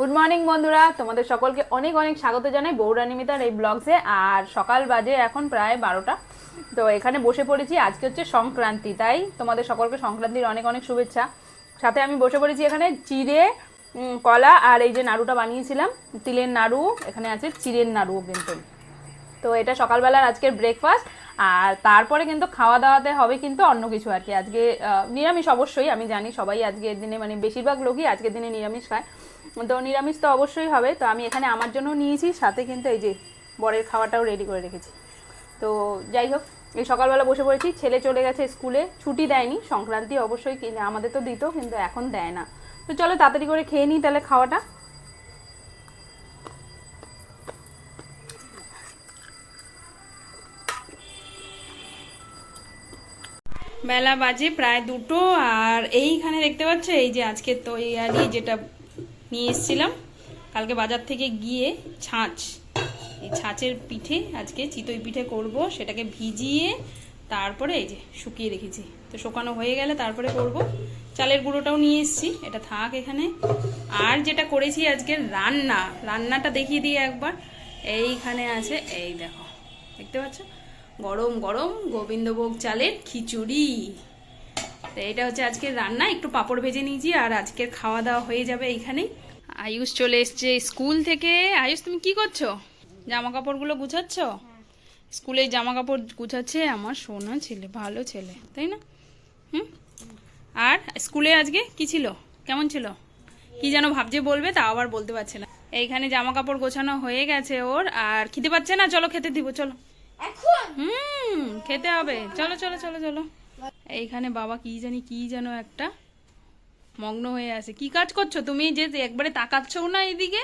Good morning বন্ধুরা। তোমাদের সকলকে অনেক অনেক স্বাগত জানাই বৌরানিমিতার এই ব্লগসে আর সকাল বাজে এখন প্রায় বারোটা। তো এখানে বসে পড়েছি। আজকে হচ্ছে সংক্রান্তি, তাই তোমাদের সকলকে সংক্রান্তির অনেক অনেক শুভেচ্ছা। সাথে আমি বসে পড়েছি এখানে চিড়ে কলা আর এই যে নাড়ুটা বানিয়েছিলাম, তিলের নাড়ু। এখানে আছে চিড়ের নাড়ুও কিন্তু। তো এটা সকালবেলার আজকের ব্রেকফাস্ট আর তারপরে কিন্তু খাওয়া দাওয়াতে হবে কিন্তু অন্য কিছু আর কি। আজকে নিরামিষ অবশ্যই, আমি জানি সবাই আজকের দিনে মানে বেশিরভাগ লোকই আজকের দিনে নিরামিষ খায়। তো নিরামিষ তো অবশ্যই হবে, তো আমি এখানে আমার জন্য নিয়েছি, সাথে কিন্তু এই যে বরের খাওয়াটাও রেডি করে রেখেছি। তো যাই হোক, এই সকালবেলা বসে পড়েছি, ছেলে চলে গেছে স্কুলে, ছুটি দেয়নি, সংক্রান্তি অবশ্যই আমাদের তো দিত, কিন্তু এখন দেয় না। তো চলো তাড়াতাড়ি করে খেয়ে নিই তাহলে খাওয়াটা। বেলা বাজে, প্রায় দুটো, আর এইখানে দেখতে পাচ্ছ, এই যে আজকে তৈয়ারি যেটা নিয়ে এসেছিলাম, কালকে বাজার থেকে গিয়ে ছাঁচ, এই ছাঁচের পিঠে আজকে চিতই পিঠে করব, সেটাকে ভিজিয়ে তারপরে এই যে শুকিয়ে রেখেছি। তো শুকানো হয়ে গেলে তারপরে করব। চালের গুঁড়োটাও নিয়ে এসেছি, এটা থাক এখানে। আর যেটা করেছি আজকে রান্না, রান্নাটা দেখিয়ে দিই একবার। এইখানে আছে, এই দেখো, দেখতে পাচ্ছ? গরম গরম গোবিন্দভোগ চালের খিচুড়ি। তো এটা হচ্ছে আজকের রান্না, একটু পাঁপড় ভেজে নিয়েছি আর আজকের খাওয়া দাওয়া হয়ে যাবে এইখানেই আয়ুষ চলে এসছে স্কুল থেকে। আয়ুষ, তুমি কি করছ? জামা কাপড়গুলো গুছাচ্ছ? স্কুলে জামা কাপড় গুছাচ্ছে আমার সোনা ছেলে, ভালো ছেলে, তাই না? হুম? আর স্কুলে আজকে কি ছিল? কেমন ছিল? কি যেন ভাবছে বলবে তা আবার বলতে পারছে না। এইখানে জামা কাপড় গোছানো হয়ে গেছে ওর, আর খেতে পাচ্ছে না? চলো খেতে দিব, চলো। এখন? হুম খেতে হবে। চলো চলো চলো চলো। এইখানে বাবা কি জানি কি যেন একটা মগ্ন হয়ে আছে। কি কাজ করছ তুমি? যে একবারে তাকাচ্ছ না এইদিকে?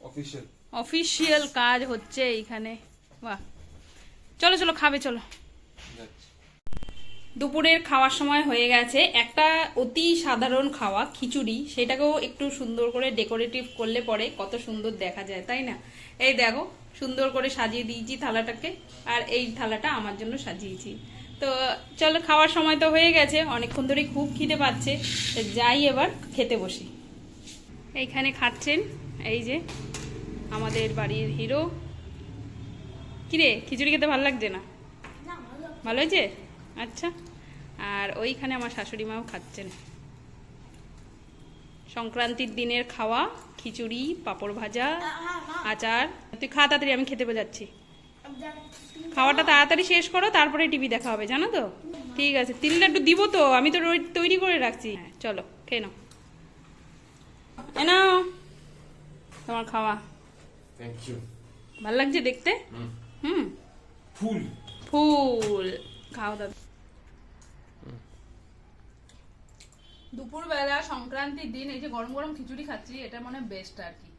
অফিসিয়াল অফিসিয়াল কাজ হচ্ছে এইখানে। বাহ। চলো চলো খাবে চলো। দুপুরের খাওয়ার সময় হয়ে গেছে একটা অতি সাধারণ খাওয়া খিচুড়ি। সেটাকেও একটু সুন্দর করে ডেকোরেটিভ করলে পরে কত সুন্দর দেখা যায় তাই না? এই দেখো সুন্দর করে সাজিয়ে দিয়েছি থালাটাকে আর এই থালাটা আমার জন্য সাজিয়েছি। তো চলো খাওয়ার সময় তো হয়ে গেছে অনেকক্ষণ ধরেই খুব খিদে পাচ্ছে যাই এবার খেতে বসি। এইখানে খাচ্ছেন এই যে আমাদের বাড়ির হিরো। কিরে খিচুড়ি খেতে ভালো লাগছে না? ভালো হয়েছে? আচ্ছা আর ওইখানে আমার শাশুড়ি মাও খাচ্ছেন। সংক্রান্তির দিনের খাওয়া খিচুড়ি পাঁপড় ভাজা আচার। তুই খা তাড়াতাড়ি আমি খেতে বোঝাচ্ছি। খাওয়াটা তাড়াতাড়ি শেষ করো তারপরে টিভি দেখা হবে জানো তো? ঠিক আছে তিল লাড্ডু দিব তো আমি তো তৈরি করে রাখছি। হ্যাঁ চলো খেয়ে নাও। এ নাও তোমার খাওয়া। থ্যাংক ইউ ভালো লাগছে দেখতে? হুম। ফুল। ফুল। খাও দাদা। দুপুরবেলা সংক্রান্তির দিন এই যে গরম গরম খিচুড়ি খাচ্ছি, এটা মানে বেস্ট আর কি।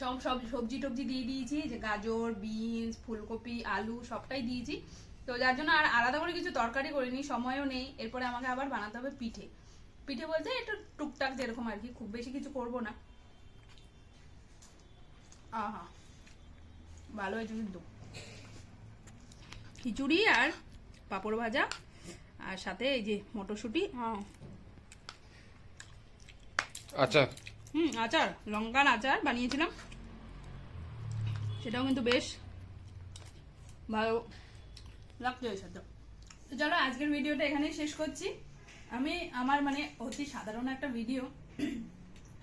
সব সব সবজি টবজি দিয়ে দিয়েছি যে গাজর, বিনস, ফুলকপি, আলু সবটাই দিয়েছি। তো যার জন্য আর আলাদা করে কিছু তরকারি করিনি, সময়ও নেই। এরপরে আমাকে আবার বানাতে হবে পিঠে। পিঠে বলতে একটু টুকটাক যেরকম আর কি, খুব বেশি কিছু করব না। আহা, ভালো হয়েছে কিন্তু। খিচুড়ি আর পাঁপড় ভাজা, আর সাথে এই যে মটরশুঁটি। হ্যাঁ। আচ্ছা হুম, আচার। লঙ্কার আচার বানিয়েছিলাম। সেটাও কিন্তু বেশ ভালো লাগছে চলো, আজকের ভিডিওটা এখানেই শেষ করছি। আমি আমার মানে অতি সাধারণ একটা ভিডিও,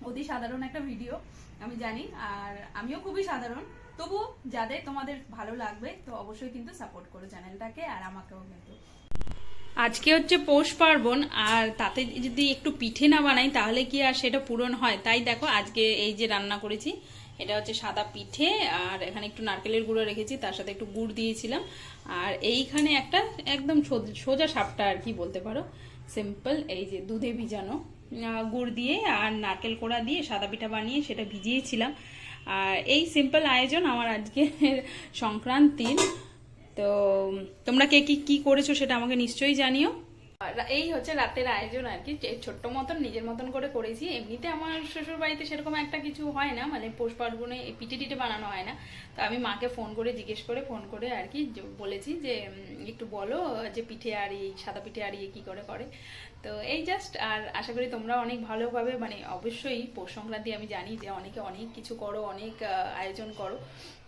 অতি সাধারণ একটা ভিডিও, আমি জানি, আর আমিও খুবই সাধারণ। তবু যাদের তোমাদের ভালো লাগবে, তো অবশ্যই কিন্তু সাপোর্ট করো চ্যানেলটাকে আর আমাকেও কিন্তু। আজকে হচ্ছে পৌষ পার্বণ, আর তাতে যদি একটু পিঠে না বানাই, তাহলে কি আর সেটা পূরণ হয়? তাই দেখো, আজকে এই যে রান্না করেছি, এটা হচ্ছে সাদা পিঠে, আর এখানে একটু নারকেলের গুঁড়ো রেখেছি, তার সাথে একটু গুড় দিয়েছিলাম। আর এইখানে একটা একদম সোজ- সাপটা আর কি বলতে পারো। সিম্পল, এই যে দুধে ভিজানো গুড় দিয়ে আর নারকেল কোড়া দিয়ে সাদা পিঠা বানিয়ে সেটা ভিজিয়েছিলাম। আর এই সিম্পল আয়োজন আমার আজকে সংক্রান্তির। তো, তোমরা কে কি কি করেছ সেটা আমাকে নিশ্চয়ই জানিও। এই হচ্ছে রাতের আয়োজন আর কি ছোট্ট মতন, নিজের মতন করে করেছি। এমনিতে আমার শ্বশুর বাড়িতে সেরকম একটা কিছু হয় না মানে পৌষ পার্বণে পিঠে টিটে বানানো হয় না। তো আমি মাকে ফোন করে, জিজ্ঞেস করে ফোন করে আর কি বলেছি যে একটু বলো যে পিঠে আর এই সাদা পিঠে আর ইয়ে কি করে করে। তো এই জাস্ট আর আশা করি তোমরা অনেক ভালোভাবে মানে অবশ্যই পৌষ সংক্রান্তি আমি জানি যে অনেকে অনেক কিছু করো, অনেক আয়োজন করো।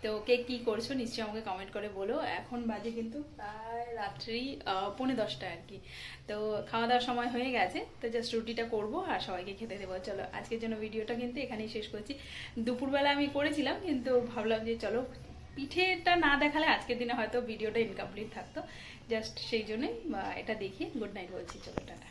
তো কে কি করছ নিশ্চয়ই আমাকে কমেন্ট করে বলো। এখন বাজে কিন্তু প্রায় রাত্রি পৌনে দশটা আর কি। তো খাওয়া দাওয়ার সময় হয়ে গেছে, তো জাস্ট রুটিটা করব আর সবাইকে খেতে দেবো। চলো, আজকের জন্য ভিডিওটা কিন্তু এখানেই শেষ করছি। দুপুরবেলা আমি করেছিলাম, কিন্তু ভাবলাম যে চলো, পিঠেটা না দেখালে আজকের দিনে হয়তো ভিডিওটা ইনকমপ্লিট থাকতো। জাস্ট সেই জন্যই এটা দেখিয়ে গুড নাইট বলছি। চলো, টাটা।